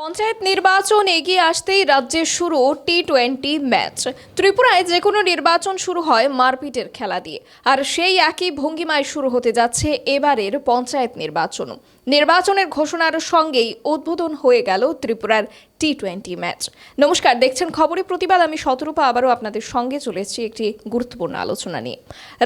পঞ্চায়েত নির্বাচন এগিয়ে আসতেই রাজ্যে শুরু টি টোয়েন্টি ম্যাচ। ত্রিপুরায় যে কোনো নির্বাচন শুরু হয় মারপিটের খেলা দিয়ে। আর সেই একই ভঙ্গিমায় শুরু হতে যাচ্ছে এবারের পঞ্চায়েত নির্বাচনও। নির্বাচনের ঘোষণার সঙ্গেই উদ্বোধন হয়ে গেল ত্রিপুরার টি টোয়েন্টি ম্যাচ। নমস্কার, দেখছেন খবরে প্রতিবাদ। আমি শতরূপা আবারও আপনাদের সঙ্গে চলে এসেছি একটি গুরুত্বপূর্ণ আলোচনা নিয়ে।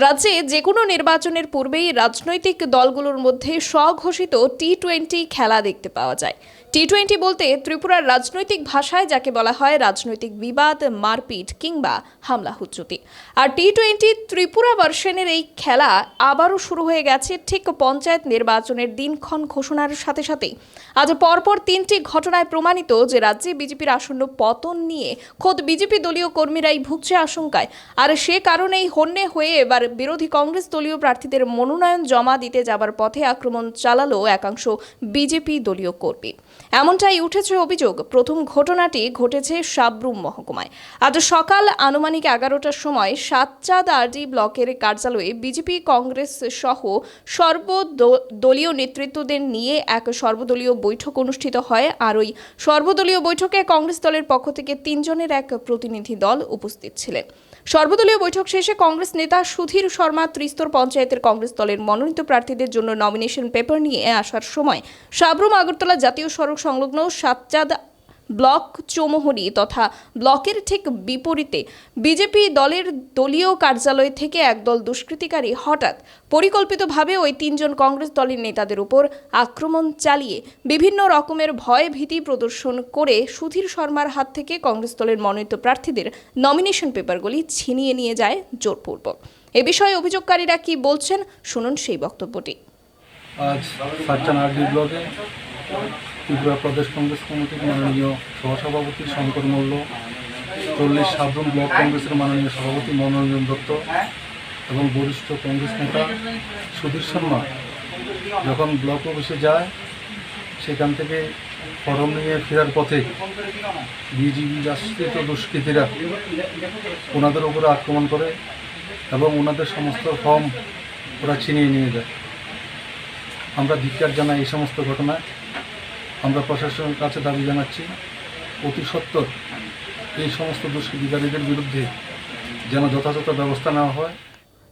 রাজ্যে যে কোনো নির্বাচনের পূর্বেই রাজনৈতিক দলগুলোর মধ্যে স্বঘোষিত টি টোয়েন্টি খেলা দেখতে পাওয়া যায়। টি টোয়েন্টি বলতে ত্রিপুরার রাজনৈতিক ভাষায় যাকে বলা হয় রাজনৈতিক বিবাদ, মারপিট কিংবা হামলা হুচ্চুতি আর টি টোয়েন্টি ত্রিপুরা ভার্সনের এই খেলা আবারও শুরু হয়ে গেছে ঠিক পঞ্চায়েত নির্বাচনের দিনক্ষণ ঘোষণার সাথে সাথেই আজ পরপর তিনটি ঘটনায় প্রমাণিত যে রাজ্যে বিজেপির আসন্ন পতন নিয়ে খোদ বিজেপি দলীয় কর্মীরাই ভুগছে আশঙ্কায়। আর সে কারণেই হন্যে হয়ে এবার বিরোধী কংগ্রেস দলীয় প্রার্থীদের মনোনয়ন জমা দিতে যাবার পথে আক্রমণ চালালো একাংশ বিজেপি দলীয় কর্মী। এমনটাই উঠেছে অভিযোগ। প্রথম ঘটনাটি ঘটেছে সাবরুম মহকুমায়। আজ সকাল আনুমানিক এগারোটার সময় সাতচাঁদ আরডি ব্লকের কার্যালয়ে বিজেপি কংগ্রেস সহ সর্বদলীয় নেতৃত্বদের নিয়ে এক সর্বদলীয় বৈঠক অনুষ্ঠিত হয়। আর ওই সর্বদলীয় বৈঠকে কংগ্রেস দলের পক্ষ থেকে তিনজনের এক প্রতিনিধি দল উপস্থিত ছিলেন। সর্বদলীয় বৈঠক শেষে কংগ্রেস নেতা সুধীর শর্মা ত্রিস্তর পঞ্চায়েতের কংগ্রেস দলের মনোনীত প্রার্থীদের জন্য নমিনেশন পেপার নিয়ে আসার সময় সাবরুম আগরতলা জাতীয় সড়ক সংলগ্ন সাতচাঁদ ব্লক চৌমোহরি তথা ব্লকের ঠিক বিপরীতে বিজেপি দলের দলীয় কার্যালয় থেকে একদল দুষ্কৃতিকারী হঠাৎ পরিকল্পিতভাবে ওই তিনজন কংগ্রেস দলের নেতাদের উপর আক্রমণ চালিয়ে বিভিন্ন রকমের ভয় ভীতি প্রদর্শন করে সুধীর শর্মার হাত থেকে কংগ্রেস দলের মনোনীত প্রার্থীদের নমিনেশন পেপারগুলি ছিনিয়ে নিয়ে যায় জোরপূর্বক। এ বিষয়ে অভিযোগকারীরা কি বলছেন, শুনুন সেই বক্তব্যটি। ত্রিপুরা প্রদেশ কংগ্রেস কমিটির মাননীয় সহসভাপতি শঙ্কর মল্ল, চল্লিশ সাবরুম ব্লক কংগ্রেসের মাননীয় সভাপতি মনোরঞ্জন দত্ত এবং বরিষ্ঠ কংগ্রেস নেতা সুধীর শর্মা। যখন ব্লক অফিসে যায়, সেখান থেকে ফরম নিয়ে ফেরার পথে বিজিবি আশ্রিত দুষ্কৃতীরা ওনাদের উপরে আক্রমণ করে এবং ওনাদের সমস্ত ফর্ম ওরা ছিনিয়ে নিয়ে যায়। আমরা ধিক্কার জানাই এই সমস্ত ঘটনায়। আমরা প্রশাসনের কাছে দাবি জানাচ্ছি, অতি সত্তর এই সমস্ত দুষ্কৃতিকারীদের বিরুদ্ধে যেন যথাযথ ব্যবস্থা নেওয়া হয়।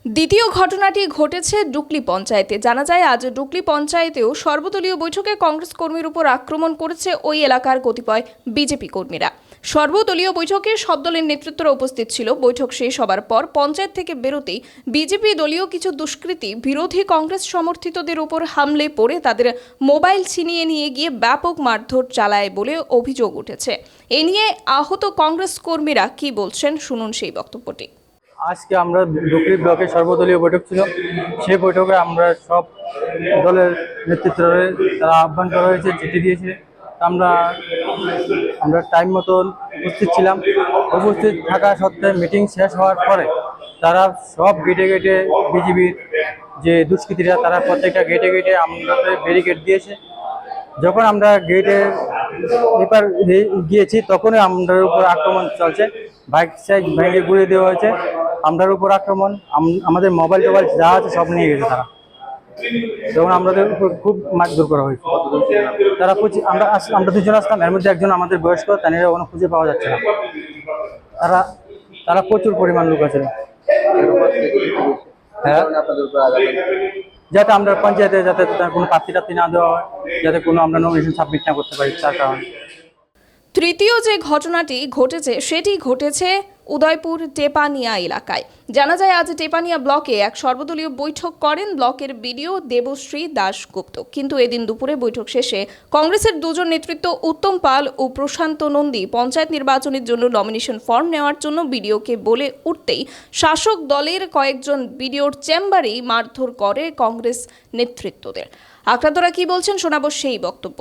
দ্বিতীয় ঘটনাটি ঘটেছে ডুকলি পঞ্চায়েতে। জানা যায়, আজ ডুকলি পঞ্চায়েতেও সর্বদলীয় বৈঠকে কংগ্রেস কর্মীর উপর আক্রমণ করেছে ওই এলাকার কতিপয় বিজেপি কর্মীরা। সর্বদলীয় বৈঠকে সব দলের নেতৃত্বরা উপস্থিত ছিল। বৈঠক শেষ হবার পর পঞ্চায়েত থেকে বেরোতেই বিজেপি দলীয় কিছু দুষ্কৃতী বিরোধী কংগ্রেস সমর্থিতদের উপর হামলে পড়ে তাদের মোবাইল ছিনিয়ে নিয়ে গিয়ে ব্যাপক মারধর চালায় বলে অভিযোগ উঠেছে। এ নিয়ে আহত কংগ্রেস কর্মীরা কি বলছেন শুনুন সেই বক্তব্যটি। আজকে আমরা ডুকরি ব্লকে সর্বদলীয় বৈঠক ছিল। সেই বৈঠকে আমরা সব দলের নেতৃত্বে তারা আহ্বান করা হয়েছে, চিঠি দিয়েছে। আমরা আমরা টাইম মতন উপস্থিত ছিলাম। উপস্থিত থাকা সত্ত্বে মিটিং শেষ হওয়ার পরে তারা সব গেটে গেটে বিজিবির যে দুষ্কৃতীরা, তারা প্রত্যেকটা গেটে গেটে আমাদের ব্যারিকেড দিয়েছে। যখন আমরা গেটে এবার গিয়েছি, তখনই আমাদের উপর আক্রমণ চলছে। বাইক সাইক ভেঙে গুঁড়ে দেওয়া হয়েছে। আমরার উপর আক্রমণ, আম- আমাদের মোবাইল টোবাইল যা আছে সব নিয়ে গেছে তারা। তখন আমাদের খুব মারধর করা হয়েছে। তারা পঁচিশ আমরা আমরা দুজন আসলাম এর মধ্যে একজন আমাদের বয়স্ক তাদের কোনো খুঁজে পাওয়া যাচ্ছে না। তারা তারা প্রচুর পরিমাণ লোক আছে। হ্যাঁ? যাতে আমরা পঞ্চায়েতে যাতে কোনো প্রার্থী টার্থী না দেওয়া হয়, যাতে কোনো আমরা নমিনেশন সাবমিট না করতে পারি তার কারণে। তৃতীয় যে ঘটনাটি ঘটেছে, সেটি ঘটেছে উদয়পুর টেপানিয়া এলাকায়। জানা যায়, আজ টেপানিয়া ব্লকে এক সর্বদলীয় বৈঠক করেন ব্লকের বিডিও দেবশ্রী দাশগুপ্ত। কিন্তু এদিন দুপুরে বৈঠক শেষে কংগ্রেসের দুজন নেতৃত্ব উত্তম পাল ও প্রশান্ত নন্দী পঞ্চায়েত নির্বাচনের জন্য নমিনেশন ফর্ম নেওয়ার জন্য বিডিওকে বলে উঠতেই শাসক দলের কয়েকজন বিডিওর চেম্বারেই মারধর করে কংগ্রেস নেতৃত্বদের। আক্রান্তরা কি বলছেন শোনাবো সেই বক্তব্য।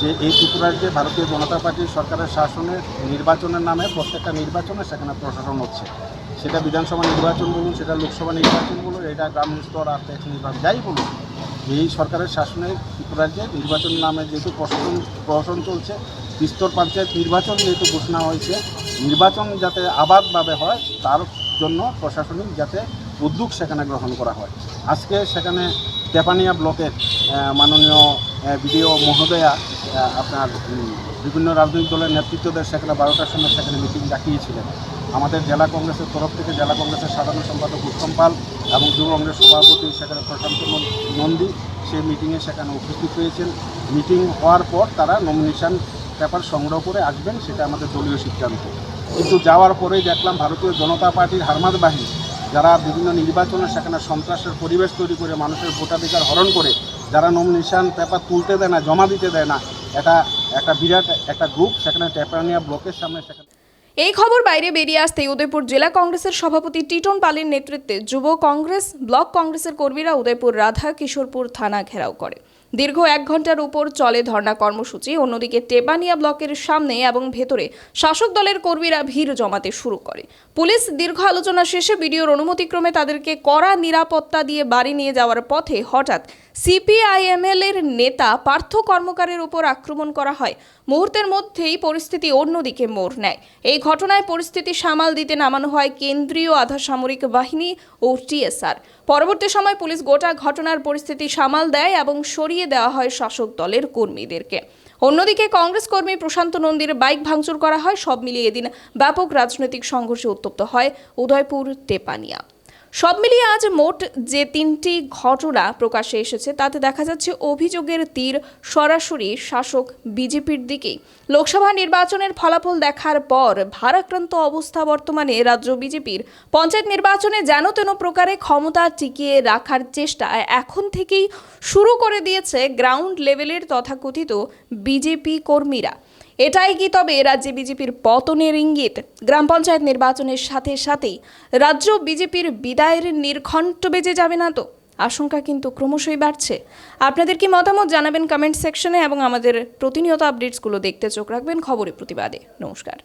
যে এই ত্রিপুরার যে ভারতীয় জনতা পার্টির সরকারের শাসনের নির্বাচনের নামে প্রত্যেকটা নির্বাচনে সেখানে প্রশাসন হচ্ছে। সেটা বিধানসভা নির্বাচন বলুন, সেটা লোকসভা নির্বাচন বলুন, এটা গ্রামীণ স্তর আর ট্যাক্স নির্বাচন, যাই বলুন, এই সরকারের শাসনে ত্রিপুরাজ্যে নির্বাচন নামে যেহেতু প্রশাসন প্রশাসন চলছে স্তর পঞ্চায়েত নির্বাচন যেহেতু ঘোষণা হয়েছে, নির্বাচন যাতে আবাদভাবে হয়, তার জন্য প্রশাসনিক যাতে উদ্যোগ সেখানে গ্রহণ করা হয়। আজকে সেখানে তেপানিয়া ব্লকের মাননীয় বিডিও মহোদয়া আপনার বিভিন্ন রাজনৈতিক দলের নেতৃত্বদের সেখানে বারোটার সময় সেখানে মিটিং ডাকিয়েছিলেন। আমাদের জেলা কংগ্রেসের তরফ থেকে জেলা কংগ্রেসের সাধারণ সম্পাদক উত্তম পাল এবং যুব কংগ্রেস সভাপতি সেখানে প্রশান্ত নন্দী সেই মিটিংয়ে সেখানে উপস্থিত হয়েছেন। মিটিং হওয়ার পর তারা নমিনেশন পেপার সংগ্রহ করে আসবেন, সেটা আমাদের দলীয় সিদ্ধান্ত। কিন্তু যাওয়ার পরেই দেখলাম ভারতীয় জনতা পার্টির হারমাদ বাহিনী, যারা বিভিন্ন নির্বাচনে সেখানে সন্ত্রাসের পরিবেশ তৈরি করে মানুষের ভোটাধিকার হরণ করে যারা নমিনেশন পেপার তুলতে দেয় না, জমা দিতে দেয় না, এটা একটা বিরাট একটা গ্রুপ সেখানে টেপানিয়া ব্লকের সামনে সেখানে এই খবর বাইরে বেরিয়ে আসতেই উদয়পুর জেলা কংগ্রেসের সভাপতি টিটন পালের নেতৃত্বে যুব কংগ্রেস, ব্লক কংগ্রেসের কর্মীরা উদয়পুর রাধা কিশোরপুর থানা ঘেরাও করে। দীর্ঘ এক ঘণ্টার উপর চলে ধর্ণা কর্মসূচি, অন্যদিকে টেপানিয়া ব্লকের সামনে এবং ভেতরে শাসক দলের কর্মীরা ভিড় জমাতে শুরু করে। পুলিশ দীর্ঘ আলোচনা শেষে বিডিওর অনুমতিক্রমে তাদেরকে কড়া নিরাপত্তা দিয়ে বাড়ি নিয়ে যাওয়ার পথে হঠাৎ সিপিআইএমএল এর নেতা পার্থ কর্মকারের উপর আক্রমণ করা হয়। মুহূর্তের মধ্যেই পরিস্থিতি অন্যদিকে মোড় নেয়। এই ঘটনায় পরিস্থিতি সামাল দিতে নামানো হয় কেন্দ্রীয় আধা সামরিক বাহিনী ও টিএসআর। পরবর্তী সময় পুলিশ গোটা ঘটনার পরিস্থিতি সামাল দেয় এবং সরিয়ে দেওয়া হয় শাসক দলের কর্মীদেরকে। অন্যদিকে কংগ্রেস কর্মী প্রশান্ত নন্দীর বাইক ভাঙচুর করা হয়। সব মিলিয়ে এদিন ব্যাপক রাজনৈতিক সংঘর্ষে উত্তপ্ত হয় উদয়পুর তেপানিয়া সব মিলিয়ে আজ মোট যে তিনটি ঘটনা প্রকাশে এসেছে, তাতে দেখা যাচ্ছে অভিযোগের তীর সরাসরি শাসক বিজেপির দিকেই। লোকসভা নির্বাচনের ফলাফল দেখার পর ভারাক্রান্ত অবস্থা বর্তমানে রাজ্য বিজেপির। পঞ্চায়েত নির্বাচনে যেন তেন প্রকারে ক্ষমতা টিকিয়ে রাখার চেষ্টা এখন থেকেই শুরু করে দিয়েছে গ্রাউন্ড লেভেলের তথাকথিত বিজেপি কর্মীরা। এটাই কি তবে রাজ্যে বিজেপির পতনের ইঙ্গিত? গ্রাম পঞ্চায়েত নির্বাচনের সাথে সাথেই রাজ্য বিজেপির বিদায়ের নির্ঘণ্ট বেজে যাবে না তো? আশঙ্কা কিন্তু ক্রমশই বাড়ছে। আপনাদের কি মতামত জানাবেন কমেন্ট সেকশনে এবং আমাদের প্রতিনিয়ত আপডেটসগুলো দেখতে চোখ রাখবেন খবরের প্রতিবাদে। নমস্কার।